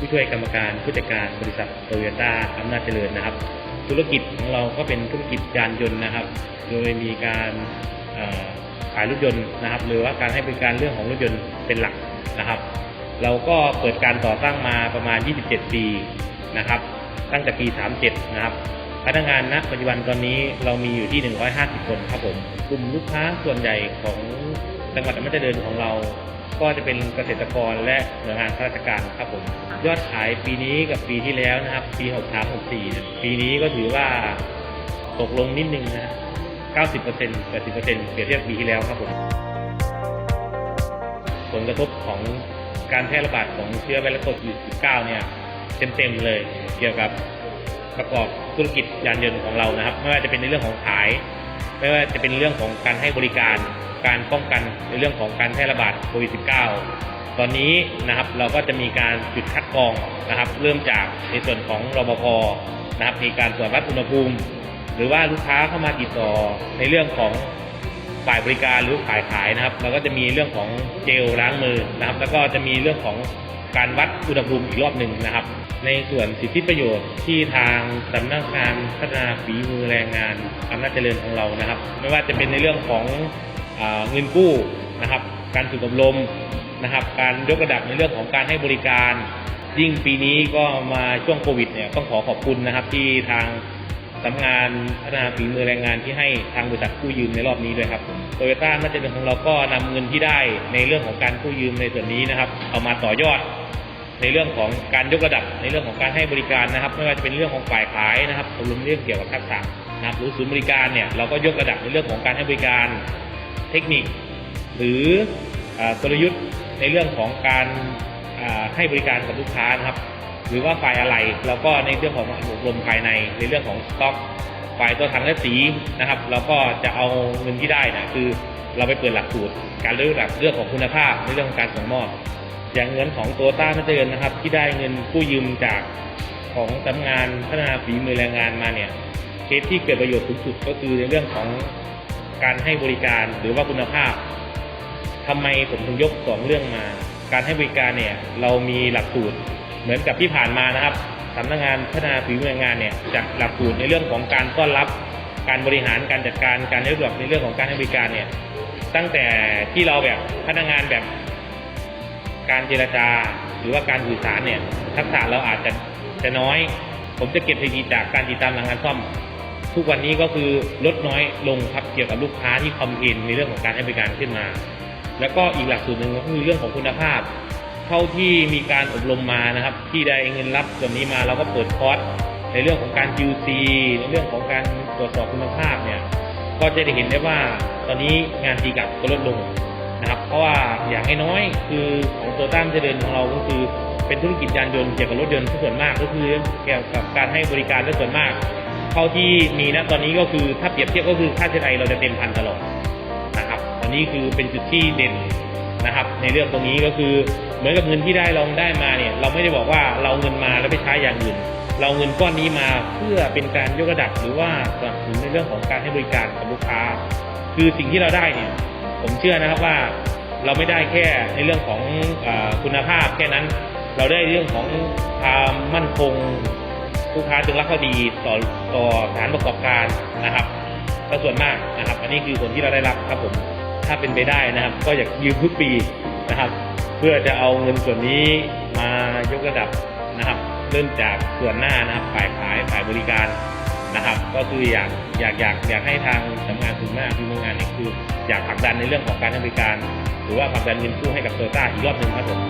ผู้ช่วยกรรมการผู้จัดการบริษัทโตโยต้าอำนาจเจริญนะครับ ธุรกิจของเราก็เป็นธุรกิจยานยนต์นะครับ โดยมีการขายรถยนต์นะครับ หรือว่าการให้บริการเรื่องของรถยนต์เป็นหลักนะครับ เราก็เปิดการต่อตั้งมาประมาณ 27 ปีนะครับ ตั้งแต่ปี 37 นะครับพนักงานณปัจจุบันตอนนี้เรามีอยู่ที่ 150 คนครับผมกลุ่มลูกค้าส่วนใหญ่ของจังหวัดอำนาจเจริญของเรา ก็จะเป็นเกษตรกรและหน่วยงานข้าราชการครับผม ยอดขายปีนี้กับปีที่แล้วนะครับ ปี 63 64 ปีนี้ก็ถือว่าตกลงนิดนึงนะฮะ90% 80%เปรียบเทียบปีที่แล้วครับผม ผลกระทบของการแพร่ระบาดของเชื้อไวรัสโควิด -19 เนี่ย เต็มๆเลย เกี่ยวกับประกอบธุรกิจยานยนต์ของเรานะครับ ไม่ว่าจะเป็นในเรื่องของขาย ไม่ว่าจะเป็นเรื่องของการให้บริการ การป้องกันในเรื่องของการแพร่ระบาดโควิด -19 ตอนนี้นะครับเราก็จะมีการจุดคัดกรองนะครับ เริ่มจากในส่วนของรปภนะครับมีการตรวจวัดอุณหภูมิ หรือว่าลูกค้าเข้ามาติดต่อในเรื่องของฝ่ายบริการหรือฝ่ายขายนะครับ เราก็จะมีเรื่องของเจลล้างมือนะครับ แล้วก็จะมีเรื่องของการวัดอุณหภูมิอีกรอบหนึ่งนะครับ ในส่วนสิทธิประโยชน์ที่ทางสำนักงานพัฒนาฝีมือแรงงานอำนาจเจริญของเรานะครับ ไม่ว่าจะเป็นในเรื่องของเงินกู้นะครับ การฝึกอบรม นะครับ การยกระดับในเรื่องของการให้บริการ ยิ่งปีนี้ก็มาช่วงโควิดเนี่ยต้องขอขอบคุณนะครับที่ทางสำนักงานพัฒนาฝีมือแรงงานที่ให้ทางบริษัทกู้ยืมในรอบนี้ด้วยครับโตโยต้าน่าจะเป็นของเราก็นำเงินที่ได้ในเรื่องของการกู้ยืมในส่วนนี้นะครับ เอามาต่อยอดในเรื่องของการยกระดับในเรื่องของการให้บริการนะครับ ไม่ว่าจะเป็นเรื่องของฝ่ายขายนะครับอบรมเรื่องเกี่ยวกับทักษะนะครับหรือศูนย์บริการเนี่ยเราก็ยกระดับในเรื่องของการให้บริการเทคนิค หรือกลยุทธ์ ในเรื่องของการให้บริการกับลูกค้านะครับ หรือว่าฝ่ายอะไรเราก็ในเรื่องของอบรมภายในในเรื่องของสต็อกฝ่ายตัวถังและสีนะครับเราก็จะเอาเงินที่ได้นะคือเราไปเปิดหลักสูตร การเลือกหลักเรื่องของคุณภาพในเรื่องของการส่งมอบอย่างเงินของตัวต้านัเจริญนะครับ ที่ได้เงินกู้ยืมจากของสำนักงานพัฒนาฝีมือแรงงานมาเนี่ยเคสที่เกิดประโยชน์สูงสุดก็คือในเรื่องของการให้บริการหรือว่าคุณภาพ ทำไมผมถึงยกสองเรื่องมา การให้บริการเนี่ยเรามีหลักสูตรเหมือนกับที่ผ่านมานะครับสำนักงานพัฒนาฝีมืองานเนี่ยจัดหลักสูตรในเรื่องของการต้อนรับการบริหารการจัดการการยกระดับในเรื่องของการให้บริการเนี่ยตั้งแต่ที่เราแบบพนักงานแบบการเจรจา หรือว่าการสื่อสารเนี่ยทักษะเราอาจจะจะน้อย ผมจะเก็บสถิติจากการติดตามหลังงานซ่อม ทุกวันนี้ก็คือลดน้อยลงครับเกี่ยวกับลูกค้าที่คอมเพนในเรื่องของการให้บริการขึ้นมา แล้วก็อีกหลักสูตรหนึ่งก็คือเรื่องของคุณภาพ เท่าที่มีการอบรมมานะครับ ที่ได้เงินรับส่วนนี้มาเราก็เปิดคอร์สในเรื่องของการ QC ในเรื่องของการตรวจสอบคุณภาพเนี่ยก็จะได้เห็นได้ว่าตอนนี้งานตีกลับก็ลดลงนะครับ เพราะว่าอย่างน้อยคือของตัวตั้มเจริญของเราก็คือเป็นธุรกิจยานยนต์เกี่ยวกับรถยนต์ส่วนมากก็คือเกี่ยวกับการให้บริการและส่วนมากเท่าที่มีนะตอนนี้ก็คือถ้าเปรียบเทียบก็คือค่าใช้จ่ายเราจะเต็มพันตลอด นี้คือเป็นจุดที่เด่นนะครับ ในเรื่องตรงนี้ก็คือเหมือนกับเงินที่ได้เราได้มาเนี่ย เราไม่ได้บอกว่าเราเงินมาแล้วไปใช้อย่างอื่น เราเงินก้อนนี้มาเพื่อเป็นการยกระดับหรือว่าสนับสนุนในเรื่องของการให้บริการกับลูกค้า คือสิ่งที่เราได้เนี่ยผมเชื่อนะครับว่าเราไม่ได้แค่ในเรื่องของอคุณภาพแค่นั้น เราได้เรื่องของความมั่นคงลูกค้าจึงรักเขาดีต่อต่อสถานประกอบการนะครับก็ส่วนมากนะครับ อันนี้คือผลที่เราได้รับครับผม ถ้าเป็นไปได้นะครับ ก็อยากยืมทุกปีนะครับ เพื่อจะเอาเงินส่วนนี้มายกระดับนะครับ เริ่มจากส่วนหน้านะครับฝ่ายขายฝ่ายบริการนะครับ ก็คืออยากอยากอยากอยากให้ทางสำนักงานทุนหน้าคือโรงงานนี่คือ อยากผลักดันในเรื่องของการให้บริการ หรือว่าผลักดันเงินกู้ให้กับโตต้าอีกรอบหนึ่งครับผม